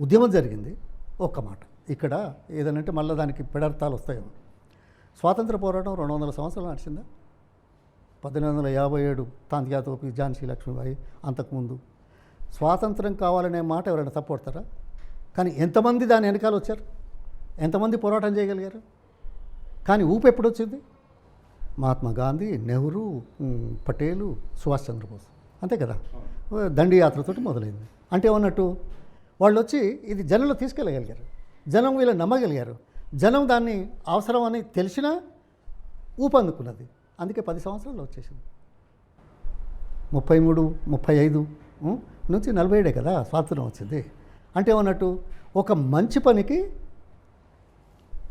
ఉద్యమం జరిగింది. ఒక్క మాట. ఇక్కడ ఏదనంటే మళ్ళీ దానికి పెడర్థాలు వస్తాయేమో స్వాతంత్ర పోరాటం రెండు వందల సంవత్సరాలు నడిచిందా? పద్దెనిమిది వందల యాభై ఏడు తాంతియా తోపి ఝాన్సీ లక్ష్మీబాయి అంతకుముందు. స్వాతంత్రం కావాలనే మాట ఎవరైనా తప్పడతారా కానీ ఎంతమంది దాని వెనకాల వచ్చారు? ఎంతమంది పోరాటం చేయగలిగారు? కానీ ఊపు ఎప్పుడు వచ్చింది మహాత్మా గాంధీ నెహ్రూ పటేలు సుభాష్ చంద్రబోస్. అంతే కదా? దండి యాత్రతోటి మొదలైంది. అంటే ఏమన్నట్టు? వాళ్ళు వచ్చి ఇది జనంలో తీసుకెళ్ళగలిగారు. జనం వీళ్ళని నమ్మగలిగారు. జనం దాన్ని అవసరం అని తెలిసినా ఊపందుకున్నది. అందుకే పది సంవత్సరాలు వచ్చేసింది. ముప్పై మూడు ముప్పై ఐదు నుంచి నలభై ఏడే కదా స్వాతంత్రం వచ్చింది. అంటే ఏమన్నట్టు ఒక మంచి పనికి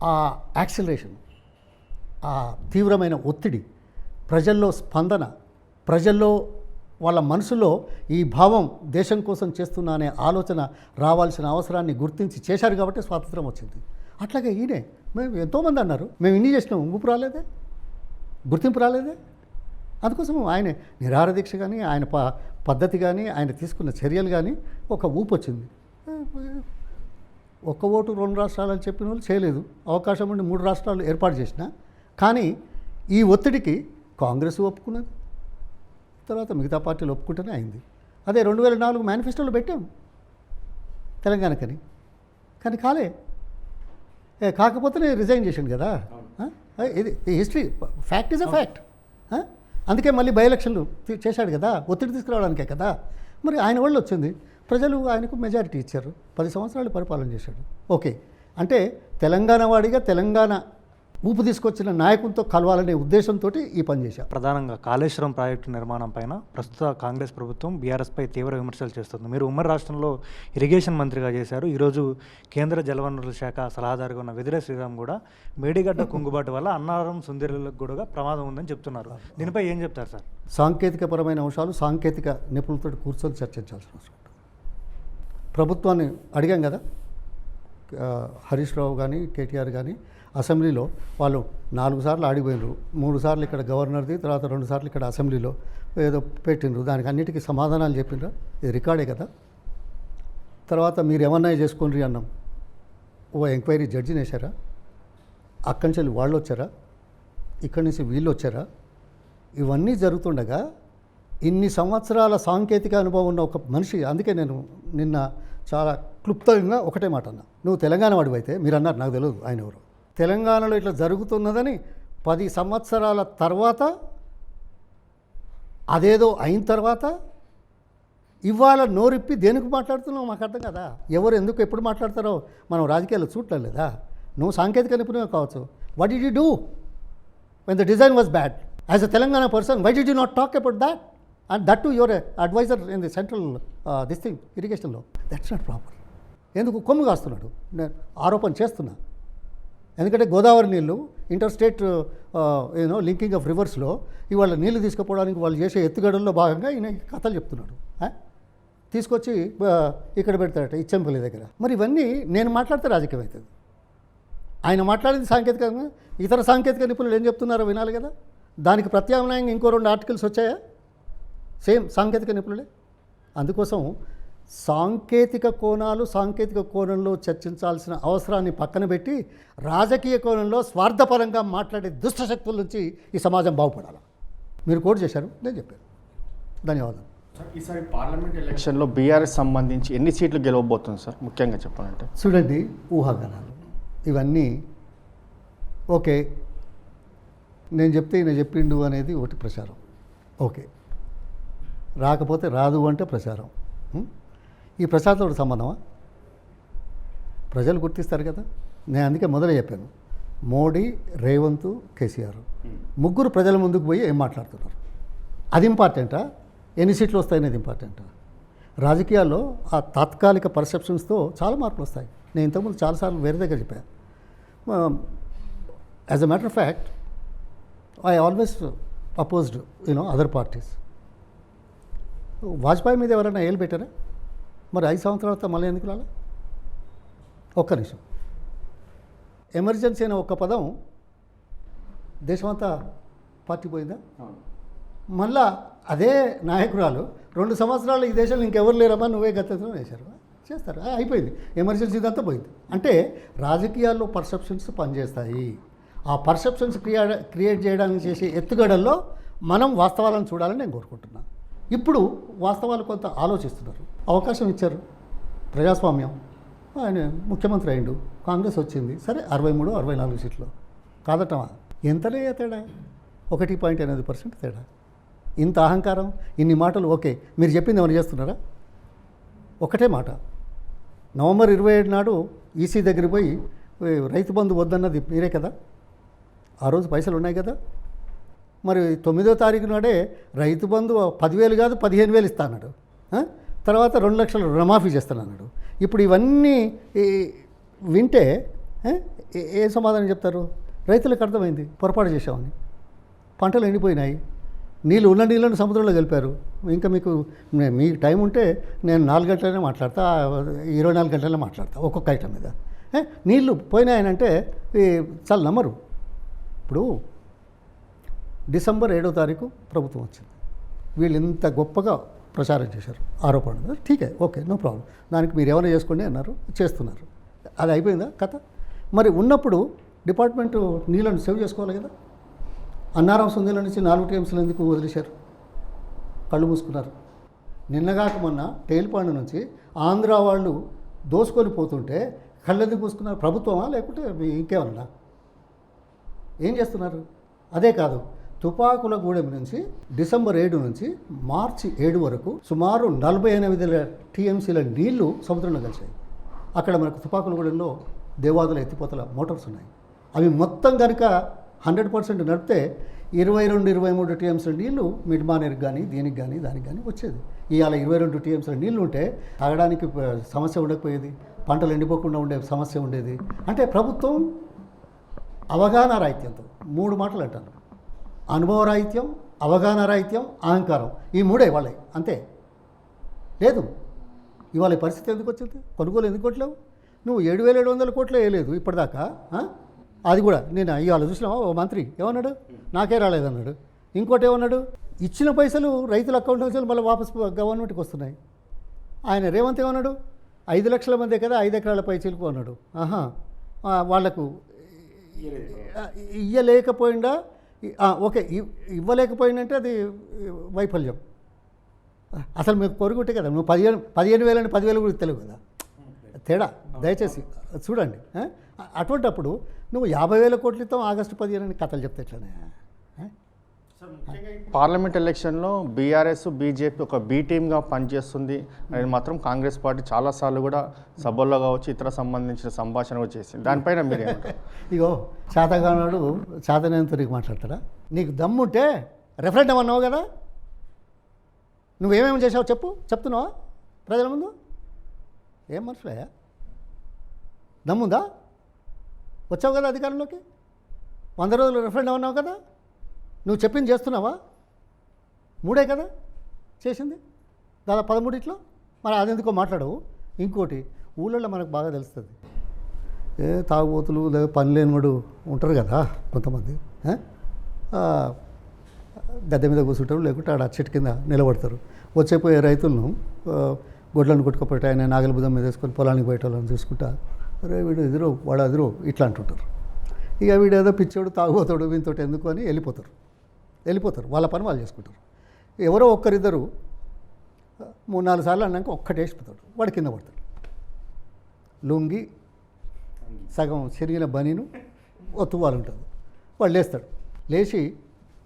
ఆ యాక్సిలరేషన్ ఆ తీవ్రమైన ఒత్తిడి ప్రజల్లో స్పందన ప్రజల్లో వాళ్ళ మనసులో ఈ భావం దేశం కోసం చేస్తున్నా అనే ఆలోచన రావాల్సిన అవసరాన్ని గుర్తించి చేశారు కాబట్టి స్వాతంత్రం వచ్చింది. అట్లాగే ఈయనే. మేము ఎంతోమంది అన్నారు. మేము ఇన్ని చేసినాం. ఊపు రాలేదే? గుర్తింపు రాలేదే? అందుకోసం ఆయన నిరారదీక్ష కానీ ఆయన ప పద్ధతి కానీ ఆయన తీసుకున్న చర్యలు కానీ ఒక ఊపు వచ్చింది. ఒక్క ఓటు రెండు రాష్ట్రాలని చెప్పిన వాళ్ళు చేయలేదు. అవకాశం ఉండి మూడు రాష్ట్రాలు ఏర్పాటు చేసిన. కానీ ఈ ఒత్తిడికి కాంగ్రెస్ ఒప్పుకున్నది. తర్వాత మిగతా పార్టీలు ఒప్పుకుంటేనే అయింది. అదే రెండు వేల నాలుగు మేనిఫెస్టోలో పెట్టాం. తెలంగాణకని. కానీ కాలే. కాకపోతేనే రిజైన్ చేసిండు కదా. ఇది history fact is a fact అందుకే మళ్ళీ బై ఎలక్షన్లు చేశాడు కదా. ఒత్తిడి తీసుకురావడానికే కదా. మరి ఆయన వాళ్ళు వచ్చింది. ప్రజలు ఆయనకు మెజారిటీ ఇచ్చారు. పది సంవత్సరాలు పరిపాలన చేశాడు. ఓకే. అంటే తెలంగాణ వాడిగా తెలంగాణ ఊపు తీసుకొచ్చిన నాయకునితో కలవాలనే ఉద్దేశంతో ఈ పని చేశారు ప్రధానంగా కాళేశ్వరం ప్రాజెక్టు నిర్మాణం పైన ప్రస్తుత కాంగ్రెస్ ప్రభుత్వం బీఆర్ఎస్పై తీవ్ర విమర్శలు చేస్తుంది. మీరు ఉమ్మడి రాష్ట్రంలో ఇరిగేషన్ మంత్రిగా చేశారు. ఈరోజు కేంద్ర జలవనరుల శాఖ సలహాదారుగా ఉన్న వెదిరే శ్రీరామ్ కూడా మేడిగడ్డ కుంగుబాటు వల్ల అన్నారం సుందరులకు కూడా ప్రమాదం ఉందని చెప్తున్నారు. దీనిపై ఏం చెప్తారు సార్? సాంకేతికపరమైన అంశాలు సాంకేతిక నిపుణులతో కూర్చొని చర్చించాల్సిన అవసరం ప్రభుత్వాన్ని అడిగాం కదా హరీష్ రావు కానీ కేటీఆర్ కానీ అసెంబ్లీలో వాళ్ళు నాలుగు సార్లు ఆడిపోయినరు. మూడు సార్లు ఇక్కడ గవర్నర్ది తర్వాత రెండు సార్లు ఇక్కడ అసెంబ్లీలో ఏదో పెట్టినరు. దానికి అన్నిటికీ సమాధానాలు చెప్పిండ్రు ఇది రికార్డే కదా? తర్వాత మీరు ఏమన్నా చేసుకోండి అన్నాం? ఓ ఎంక్వైరీ జడ్జిని వేశారా అక్కడి నుంచి వాళ్ళు వచ్చారా? ఇక్కడి నుంచి వీళ్ళు వచ్చారా? ఇవన్నీ జరుగుతుండగా ఇన్ని సంవత్సరాల సాంకేతిక అనుభవం ఉన్న ఒక మనిషి అందుకే నేను నిన్న చాలా క్లుప్తంగా ఒకటే మాట అన్నా. నువ్వు తెలంగాణ వాడివైతే మీరు అన్నారు నాకు తెలియదు ఆయన ఎవరు. తెలంగాణలో ఇట్లా జరుగుతున్నదని పది సంవత్సరాల తర్వాత అదేదో అయిన తర్వాత ఇవాళ నోరిప్పి దేనికి మాట్లాడుతున్నావు మాకు అర్థం కదా? ఎవరు ఎందుకు ఎప్పుడు మాట్లాడతారో మనం రాజకీయాలు లేదా నువ్వు సాంకేతిక నిపుణుడు కావచ్చు. What did you do when the design was bad as a Telangana person why did you not talk about that and that to your adviser in the central this thing ఇరిగేషన్లో that's not proper ఎందుకు కొమ్ము కాస్తున్నాడు నేను ఆరోపణ చేస్తున్నాను ఎందుకంటే గోదావరి నీళ్ళు interstate you know linking of రివర్స్లో ఇవాళ నీళ్ళు తీసుకుపోవడానికి వాళ్ళు చేసే ఎత్తుగడల్లో భాగంగా ఈయన కథలు చెప్తున్నాడు. తీసుకొచ్చి ఇక్కడ పెడతాడట ఇచ్చంపల్లి దగ్గర. మరి ఇవన్నీ నేను మాట్లాడితే రాజకీయం అవుతుంది. ఆయన మాట్లాడింది సాంకేతికంగా ఇతర సాంకేతిక నిపుణులు ఏం చెప్తున్నారో వినాలి కదా. దానికి ప్రత్యామ్నాయంగా ఇంకో రెండు ఆర్టికల్స్ వచ్చాయా? సేమ్ సాంకేతిక నిపుణులే. అందుకోసం సాంకేతిక కోణాలు సాంకేతిక కోణంలో చర్చించాల్సిన అవసరాన్ని పక్కన పెట్టి రాజకీయ కోణంలో స్వార్థపరంగా మాట్లాడే దుష్టశక్తుల నుంచి ఈ సమాజం బాగుపడాలి? మీరు కోట్ చేశారు నేను చెప్పాను. ధన్యవాదాలు. సార్ ఈసారి పార్లమెంట్ ఎలక్షన్లో బీఆర్ఎస్ సంబంధించి ఎన్ని సీట్లు గెలవబోతుంది సార్? ముఖ్యంగా చెప్పాలంటే. చూడండి ఊహాగానాలు. ఇవన్నీ ఓకే నేను చెప్తే ఈయన చెప్పిండు అనేది ఒకటి ప్రచారం. ఓకే. రాకపోతే రాదు అంటే ప్రచారం? ఈ ప్రచారంతో సంబంధమా? ప్రజలు గుర్తిస్తారు కదా. నేను అందుకే మొదలే చెప్పాను. మోడీ రేవంత్ కేసీఆర్. ముగ్గురు ప్రజల ముందుకు పోయి ఏం మాట్లాడుతున్నారు? అది ఇంపార్టెంటా? ఎన్ని సీట్లు వస్తాయనేది ఇంపార్టెంటా? రాజకీయాల్లో ఆ తాత్కాలిక పర్సెప్షన్స్తో చాలా మార్పులు వస్తాయి. నేను ఇంతకుముందు చాలాసార్లు వేరే దగ్గర చెప్పాను as a matter of fact I always opposed you know other parties Vajpayee మీద ఎవరైనా ఏలు పెట్టారా? మరి ఐదు సంవత్సరాల తర్వాత మళ్ళీ ఎందుకు రాలే? ఒక్క నిమిషం. ఎమర్జెన్సీ అనే ఒక్క పదం దేశమంతా పార్టీ పోయిందా? మళ్ళా అదే నాయకురాలు రెండు సంవత్సరాలు ఈ దేశంలో ఇంకెవరు లేరమ్మా నువ్వే గతంలో వేశారు చేస్తారు. అయిపోయింది. ఎమర్జెన్సీ ఇదంతా పోయింది. అంటే రాజకీయాల్లో పర్సెప్షన్స్ పనిచేస్తాయి. ఆ పర్సెప్షన్స్ క్రియేట్ క్రియేట్ చేయడానికి చేసే ఎత్తుగడల్లో మనం వాస్తవాలను చూడాలని నేను కోరుకుంటున్నాను ఇప్పుడు వాస్తవాలు కొంత ఆలోచిస్తున్నారు. అవకాశం ఇచ్చారు. ప్రజాస్వామ్యం. ఆయన ముఖ్యమంత్రి అయిండు కాంగ్రెస్ వచ్చింది. సరే అరవై మూడు అరవై నాలుగు సీట్లు. కాదటమా? ఎంతలే తేడా? ఒకటి పాయింట్ ఎనిమిది పర్సెంట్ తేడా. ఇంత అహంకారం ఇన్ని మాటలు ఓకే. మీరు చెప్పింది ఏమైనా చేస్తున్నారా? ఒకటే మాట. నవంబర్ ఇరవై ఏడు నాడు ఈసీ దగ్గరికి పోయి రైతు బంధు వద్దన్నది మీరే కదా? ఆ రోజు పైసలు ఉన్నాయి కదా? మరి తొమ్మిదో తారీఖు నాడే రైతు బంధు పదివేలు కాదు పదిహేను వేలు ఇస్తా అన్నాడు. తర్వాత రెండు లక్షలు రుణమాఫీ చేస్తానన్నాడు ఇప్పుడు ఇవన్నీ వింటే ఏ- సమాధానం చెప్తారు? రైతులకు అర్థమైంది పొరపాటు చేశామని. పంటలు ఎండిపోయినాయి. నీళ్ళు ఉన్న నీళ్ళను సముద్రంలో కలిపారు. ఇంకా మీకు మీ టైం ఉంటే నేను నాలుగు గంటలనే మాట్లాడతా ఇరవై నాలుగు గంటలనే మాట్లాడతా ఒక్కొక్క ఐటమ్ మీద. నీళ్ళు పోయినాయనంటే ఈ చాలా నమ్మరు. ఇప్పుడు డిసెంబర్ ఏడో తారీఖు ప్రభుత్వం వచ్చింది. వీళ్ళు ఇంత గొప్పగా ప్రచారం చేశారు ఆరోపణలు. ఠీకే ఓకే నో ప్రాబ్లం. దానికి మీరు ఏమైనా చేసుకోండి అన్నారు చేస్తున్నారు. అది అయిపోయిందా కథ? మరి ఉన్నప్పుడు డిపార్ట్మెంటు నీళ్ళను సేవ్ చేసుకోవాలి కదా? అన్నారం సుందీల నుంచి నాలుగు టీఎంసీలు ఎందుకు వదిలేశారు? కళ్ళు మూసుకున్నారు. నిన్నగాక మొన్న టేల్పాండ్ నుంచి ఆంధ్ర వాళ్ళు దోసుకొని పోతుంటే కళ్ళెందుకు మూసుకున్నారు? ప్రభుత్వమా లేకుంటే ఇంకేమన్నా? ఏం చేస్తున్నారు? అదే కాదు. తుపాకుల గూడెం నుంచి డిసెంబర్ ఏడు నుంచి మార్చి ఏడు వరకు సుమారు నలభై ఎనిమిది టీఎంసీల నీళ్ళు సముద్రంలో కలిసాయి అక్కడ మనకు తుపాకుల గూడెంలో దేవాదుల ఎత్తిపోతల మోటార్స్ ఉన్నాయి. అవి మొత్తం కనుక హండ్రెడ్ పర్సెంట్ నడిపితే ఇరవై రెండు ఇరవై మూడు టీఎంసీల నీళ్ళు మిడ్మానేర్కి కానీ దీనికి కానీ దానికి కానీ వచ్చేది. ఇవాళ ఇరవై రెండు టీఎంసీల నీళ్ళు ఉంటే తాగడానికి సమస్య ఉండకపోయేది పంటలు ఎండిపోకుండా ఉండే సమస్య ఉండేది. అంటే ప్రభుత్వం అవగాహన రాహిత్యంతో మూడు మాటలు అంటాను అనుభవ రాహిత్యం అవగాహన రాహిత్యం అహంకారం. ఈ మూడే వాళ్ళే అంతే. లేదు. ఇవాళ పరిస్థితి ఎందుకు వచ్చింది? కొనుగోలు ఎందుకు కొట్టలేవు? నువ్వు ఏడు వేల ఏడు వందల కోట్లు వేయలేదు ఇప్పటిదాకా? అది కూడా నేను ఇవాళ చూసినావా? ఓ మంత్రి ఏమన్నాడు? నాకే రాలేదన్నాడు. ఇంకోటి ఏమన్నాడు? ఇచ్చిన పైసలు రైతుల అకౌంట్ నుంచి మళ్ళీ వాపస్ గవర్నమెంట్కి వస్తున్నాయి. ఆయన రేవంత్ ఏమన్నాడు? ఐదు లక్షల మందే కదా ఐదు ఎకరాల పై చిలుకు అన్నాడు. ఆహా. వాళ్ళకు ఇయ్యలేకపోయిందా? ఓకే ఇవ్- ఇవ్వలేకపోయిందంటే అది వైఫల్యం. అసలు మీకు పొరుగుంటే కదా నువ్వు పదిహేను పదిహేను వేలని పదివేలు కూడా తెలియదు కదా. తేడా దయచేసి చూడండి అటువంటప్పుడు నువ్వు యాభై వేల కోట్లు ఇస్తావు ఆగస్టు పదిహేను అని కథలు చెప్తే ఎట్లనే? పార్లమెంట్ ఎలక్షన్లో బీఆర్ఎస్ బీజేపీ ఒక బీ టీమ్గా పనిచేస్తుంది. అనేది మాత్రం కాంగ్రెస్ పార్టీ చాలాసార్లు కూడా సభల్లో కావచ్చు ఇతర సంబంధించిన సంభాషణ కూడా చేసింది. దానిపైన మీరు ఇగో చేతగానాడు చేతనేంత తిరిగి మాట్లాడతాడా? నీకు దమ్ముంటే రెఫరెండం అన్నావు కదా? నువ్వేమేమి చేసావు చెప్పు చెప్తున్నావా ప్రజల ముందు? ఏం మనుషులయ్యా? దమ్ముందా? వచ్చావు కదా అధికారంలోకి? వంద రోజులు రెఫరెండం అన్నావు కదా? నువ్వు చెప్పింది చేస్తున్నావా? మూడే కదా చేసింది? దాదాపు పదమూడిట్లో? మరి అదెందుకో మాట్లాడవు. ఇంకోటి ఊళ్ళల్లో మనకు బాగా తెలుస్తుంది. ఏ తాగుబోతులు లేదా పని లేనివాడు ఉంటారు కదా కొంతమంది గద్దె మీద కూర్చుంటారు లేకుంటే ఆడ చెట్టు కింద నిలబడతారు. వచ్చేపోయే రైతులను గొడ్లను కొట్టుకుపోయి ఆయన నాగల బుధం మీద వేసుకొని పొలానికి పోయేటోళ్ళని చూసుకుంటా అరే వీడు ఎదురు వాడు ఎదురు ఇట్లా అంటుంటారు. ఇక వీడు ఏదో పిచ్చోడు తాగుబోతాడు వీనితోటి ఎందుకు అని వెళ్ళిపోతారు. వెళ్ళిపోతారు. వాళ్ళ పని వాళ్ళు చేసుకుంటారు. ఎవరో ఒక్కరిద్దరు మూడు నాలుగు సార్లు అన్నాక ఒక్కటి వేసిపోతాడు వాడు కింద పడతాడు. లుంగి సగం చిరిగిన బనీను ఓ తువ్వాలు ఉంటుంది. వాడు లేస్తాడు. లేచి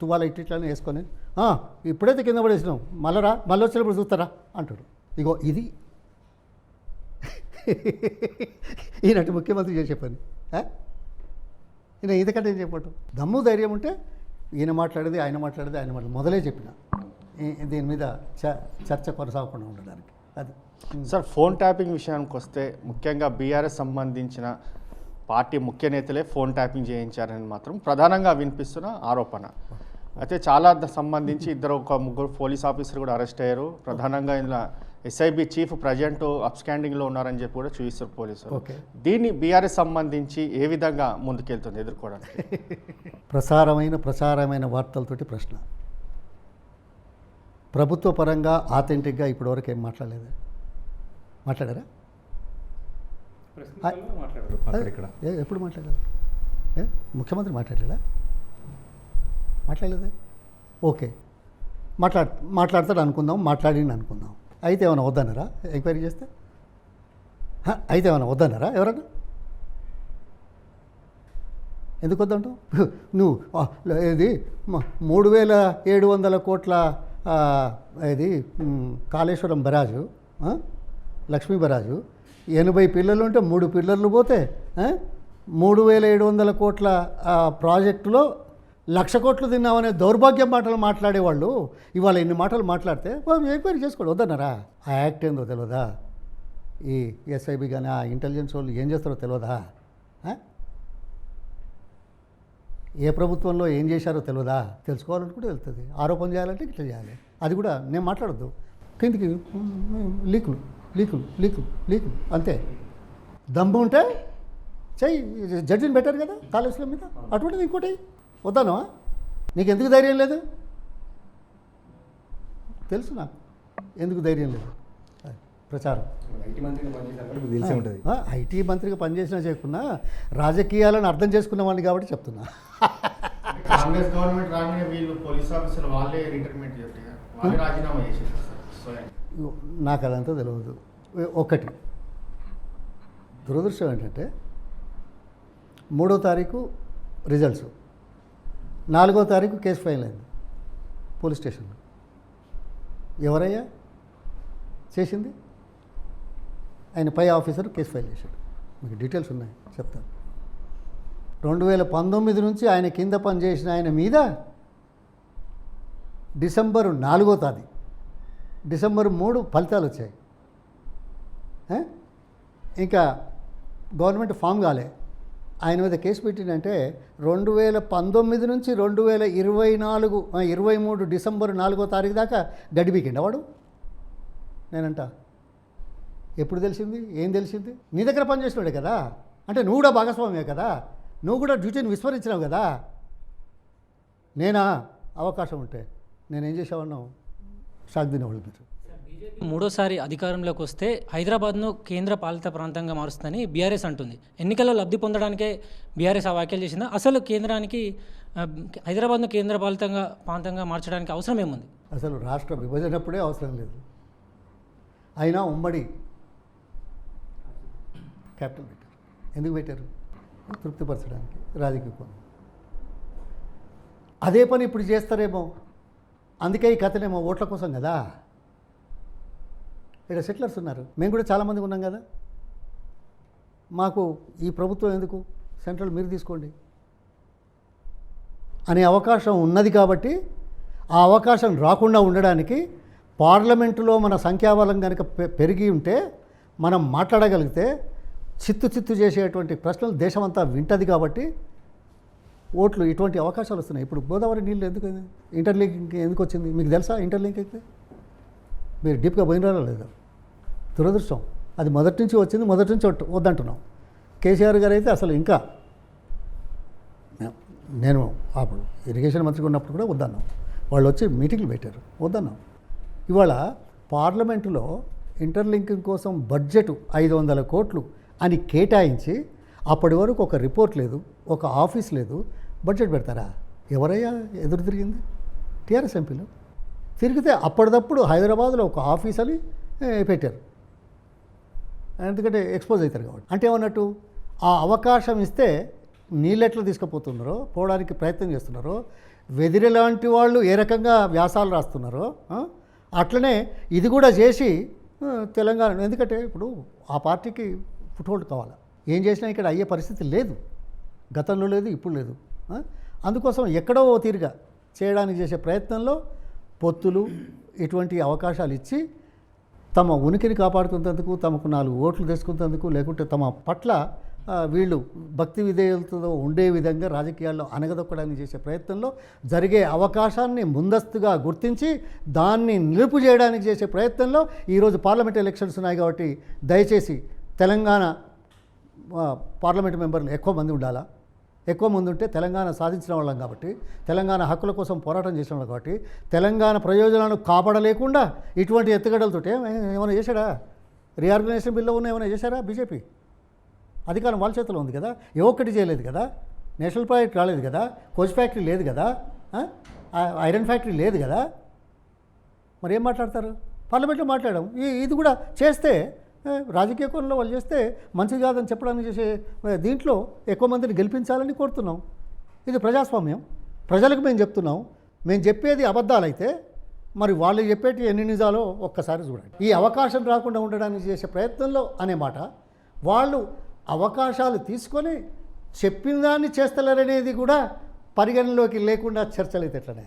తువ్వాల ఇట్లా ఇట్లానే వేసుకొని ఇప్పుడైతే కింద పడేసినాం మళ్ళరా మళ్ళీ వచ్చినప్పుడు చూస్తారా? అంటాడు. ఇగో ఇది. ఈయనటి ముఖ్యమంత్రి చేసే పని. ఈయన ఇంతకంటే ఏం చెప్పటం దమ్ము ధైర్యం ఉంటే ఈయన మాట్లాడేది ఆయన మాట్లాడేది ఆయన మాట్లాడేది. మొదలే చెప్పిన. దీని మీద చ- చర్చ కొనసాగకుండా ఉండడానికి. అది. సార్ ఫోన్ ట్యాపింగ్ విషయానికి వస్తే ముఖ్యంగా బీఆర్ఎస్ సంబంధించిన పార్టీ ముఖ్య నేతలే ఫోన్ ట్యాపింగ్ చేయించారని మాత్రం ప్రధానంగా వినిపిస్తున్న ఆరోపణ. అయితే చాలా సంబంధించి ఇద్దరు ఒక ముగ్గురు పోలీస్ ఆఫీసర్ కూడా అరెస్ట్ అయ్యారు. ప్రధానంగా ఇందులో ఎస్ఐబి చీఫ్ ప్రజెంట్ అప్స్టాండింగ్లో ఉన్నారని చెప్పి కూడా చూపిస్తారు పోలీసులు ఓకే దీన్ని బీఆర్ఎస్ సంబంధించి ఏ విధంగా ముందుకెళ్తుంది ఎదుర్కోవడానికి? ప్రసారమైన ప్రచారమైన వార్తలతోటి ప్రశ్న. ప్రభుత్వ పరంగా ఆథెంటిక్గా ఇప్పటివరకు ఏం మాట్లాడలేదు. మాట్లాడారా? ఎప్పుడు మాట్లాడారు? ఏ ముఖ్యమంత్రి మాట్లాడలేదా? మాట్లాడలేదే? ఓకే. మాట్లాడ్ మాట్లాడతాడు అనుకుందాం మాట్లాడింది అనుకుందాం. అయితే ఏమైనా వద్దన్నారా? ఎంక్వైరీ చేస్తే? అయితే ఏమైనా వద్దన్నారా ఎవరన్నా? ఎందుకు వద్దంటావు? నువ్వు ఇది మూడు వేల ఏడు వందల కోట్ల ఇది కాళేశ్వరం బరాజు లక్ష్మీ బరాజు. ఎనభై పిల్లలు ఉంటే మూడు పిల్లర్లు పోతే మూడు వేల ఏడు వందల కోట్ల ప్రాజెక్టులో లక్ష కోట్లు తిన్నామనే దౌర్భాగ్యం మాటలు మాట్లాడేవాళ్ళు ఇవాళ ఇన్ని మాటలు మాట్లాడితే ఎంక్వైరీ చేసుకోండి. వద్దన్నారా? ఆ యాక్ట్ ఏందో తెలియదా ఈ ఎస్ఐబి కానీ ఆ ఇంటెలిజెన్స్ వాళ్ళు ఏం చేస్తారో తెలియదా ఏ ప్రభుత్వంలో ఏం చేశారో తెలియదా తెలుసుకోవాలనుకుంటే తెలుస్తుంది ఆరోపణ చేయాలంటే ఇట్లా చేయాలి. అది కూడా నేను మాట్లాడద్దు. కిందికి లీకులు లీకులు లీకులు లీకులు. అంతే. దమ్ము ఉంటే చెయ్యి జడ్జిని పెట్టారు కదా కాలేజీల మీద? అటువంటిది ఇంకోటి? వద్దాను నీకు ఎందుకు ధైర్యం లేదు? తెలుసు నాకు. ఎందుకు ధైర్యం లేదు? ప్రచారం. తెలిసే ఉంటుంది. ఆ, ఐటీ మంత్రిగా పనిచేసినా చేయకున్నా రాజకీయాలను అర్థం చేసుకున్నవాడిని కాబట్టి చెప్తున్నా. కాంగ్రెస్ గవర్నమెంట్ రాగానే వీళ్ళు పోలీస్ ఆఫీసర్లు వాళ్ళే రిటైర్మెంట్ చేస్తారు రాజీనామా చేసేసారు నాకు అదంతా తెలియదు ఒకటి. దురదృష్టం ఏంటంటే మూడో తారీఖు రిజల్ట్స్ నాలుగో తారీఖు కేసు ఫైల్ అయింది పోలీస్ స్టేషన్లో. ఎవరయ్యా? చేసింది? ఆయన పై ఆఫీసర్ కేసు ఫైల్ చేశాడు. మీకు డీటెయిల్స్ ఉన్నాయి చెప్తాను. రెండు వేల పంతొమ్మిది నుంచి ఆయన కింద పనిచేసిన ఆయన మీద డిసెంబర్ నాలుగో తారీఖు డిసెంబర్ మూడు ఫలితాలు వచ్చాయి. ఇంకా గవర్నమెంట్ ఫామ్ కాలే. ఆయన మీద కేసు పెట్టిందంటే రెండు వేల పంతొమ్మిది నుంచి రెండు వేల ఇరవై నాలుగు ఇరవై మూడు డిసెంబర్ నాలుగో తారీఖు దాకా గడిపికిండ వాడు? నేనంట ఎప్పుడు తెలిసింది? ఏం తెలిసింది? నీ దగ్గర పనిచేసినాడే కదా? అంటే నువ్వు కూడా భాగస్వామ్యే కదా? నువ్వు కూడా డ్యూటీని విస్మరించినావు కదా? నేనా? అవకాశం ఉంటే నేనేం చేసావన్నావు సాగ్దిన వాళ్ళు మీరు. మూడోసారి అధికారంలోకి వస్తే హైదరాబాద్ను కేంద్ర పాలిత ప్రాంతంగా మారుస్తుందని బీఆర్ఎస్ అంటుంది. ఎన్నికల్లో లబ్ధి పొందడానికే బీఆర్ఎస్ ఆ వ్యాఖ్యలు చేసిందా? అసలు కేంద్రానికి హైదరాబాద్ను కేంద్ర పాలితంగా ప్రాంతంగా మార్చడానికి అవసరం ఏముంది? అసలు రాష్ట్ర విభజనప్పుడే అవసరం లేదు. అయినా ఉమ్మడి క్యాపిటల్ పెట్టారు. ఎందుకు పెట్టారు? తృప్తిపరచడానికి రాజకీయ కోణం. అదే పని ఇప్పుడు చేస్తారేమో. అందుకే ఈ కథనేమో ఓట్ల కోసం కదా. ఇక్కడ సెటిలర్స్ ఉన్నారు. మేము కూడా చాలామంది ఉన్నాం కదా. మాకు ఈ ప్రభుత్వం ఎందుకు? సెంట్రల్ మీరు తీసుకోండి. అనే అవకాశం ఉన్నది కాబట్టి ఆ అవకాశం రాకుండా ఉండడానికి పార్లమెంటులో మన సంఖ్యాబలం కనుక పె- పెరిగి ఉంటే మనం మాట్లాడగలిగితే చిత్తు చిత్తు చేసేటువంటి ప్రశ్నలు దేశమంతా వింటది కాబట్టి ఓట్లు ఇటువంటి అవకాశాలు వస్తున్నాయి. ఇప్పుడు గోదావరి నీళ్ళు ఎందుకు ఇంటర్లింక్ ఎందుకు వచ్చింది? మీకు తెలుసా ఇంటర్లింక్ అయితే? మీరు డీప్గా పోయినారా లేదా? దురదృష్టం. అది మొదటి నుంచి వచ్చింది మొదటి నుంచి వద్దంటున్నాం. కేసీఆర్ గారు అయితే అసలు ఇంకా నేను అప్పుడు ఇరిగేషన్ మంత్రిగా ఉన్నప్పుడు కూడా వద్దన్నాం. వాళ్ళు వచ్చి మీటింగ్లు పెట్టారు వద్దన్నాం. ఇవాళ పార్లమెంటులో ఇంటర్లింకింగ్ కోసం బడ్జెట్ ఐదు వందల కోట్లు అని కేటాయించి అప్పటి వరకు ఒక రిపోర్ట్ లేదు ఒక ఆఫీస్ లేదు. బడ్జెట్ పెడతారా? ఎవరయ్యా ఎదురు తిరిగింది? టీఆర్ఎస్ ఎంపీలు. తిరిగితే అప్పటిదప్పుడు హైదరాబాద్లో ఒక ఆఫీస్ అని పెట్టారు. ఎందుకంటే ఎక్స్పోజ్ అవుతారు కాబట్టి. అంటే ఏమన్నట్టు ఆ అవకాశం ఇస్తే నీళ్ళు ఎట్లా తీసుకుపోతున్నారో పోవడానికి ప్రయత్నం చేస్తున్నారో వెదిరి లాంటి వాళ్ళు ఏ రకంగా వ్యాసాలు రాస్తున్నారో అట్లనే ఇది కూడా చేసి తెలంగాణ ఎందుకంటే ఇప్పుడు ఆ పార్టీకి ఫుట్హోల్డ్ కావాలి? ఏం చేసినా ఇక్కడ అయ్యే పరిస్థితి లేదు. గతంలో లేదు ఇప్పుడు లేదు. అందుకోసం ఎక్కడో ఓ తీరుగా చేయడానికి చేసే ప్రయత్నంలో పొత్తులు ఇటువంటి అవకాశాలు ఇచ్చి తమ ఉనికిని కాపాడుకునేందుకు తమకు నాలుగు ఓట్లు తెచ్చుకునేందుకు లేకుంటే తమ పట్ల వీళ్ళు భక్తి విధేయులతో ఉండే విధంగా రాజకీయాల్లో అనగదొక్కడానికి చేసే ప్రయత్నంలో జరిగే అవకాశాన్ని ముందస్తుగా గుర్తించి దాన్ని నిలుపు చేయడానికి చేసే ప్రయత్నంలో ఈరోజు పార్లమెంట్ ఎలక్షన్స్ ఉన్నాయి కాబట్టి దయచేసి తెలంగాణ పార్లమెంట్ మెంబర్లు ఎక్కువ మంది ఉండాలా? ఎక్కువ మంది ఉంటే తెలంగాణ సాధించిన వాళ్ళం కాబట్టి తెలంగాణ హక్కుల కోసం పోరాటం చేసిన వాళ్ళం కాబట్టి తెలంగాణ ప్రయోజనాలను కాపాడలేకుండా ఇటువంటి ఎత్తుగడలతో ఏమైనా చేశాడా? రీఆర్గనైజేషన్ బిల్లో ఉన్న ఏమైనా చేశారా బీజేపీ? అధికారం వాళ్ళ చేతిలో ఉంది కదా? ఏ ఒక్కటి చేయలేదు కదా? నేషనల్ ప్రాజెక్ట్ రాలేదు కదా? కోచ్ ఫ్యాక్టరీ లేదు కదా? ఐరన్ ఫ్యాక్టరీ లేదు కదా? మరి ఏం మాట్లాడతారు? పార్లమెంట్లో మాట్లాడడం. ఇది కూడా చేస్తే రాజకీయ కోణంలో వాళ్ళు చేస్తే మంచిది కాదని చెప్పడానికి చేసే దీంట్లో ఎక్కువ మందిని గెలిపించాలని కోరుతున్నాం. ఇది ప్రజాస్వామ్యం. ప్రజలకు మేము చెప్తున్నాం. మేము చెప్పేది అబద్ధాలైతే మరి వాళ్ళు చెప్పేటి ఎన్ని నిజాలో ఒక్కసారి చూడండి. ఈ అవకాశం రాకుండా ఉండడానికి చేసే ప్రయత్నంలో అనే మాట వాళ్ళు అవకాశాలు తీసుకొని చెప్పిన దాన్ని చేస్తలేరనేది కూడా పరిగణలోకి లేకుండా చర్చలు అయితే ఎట్లనే?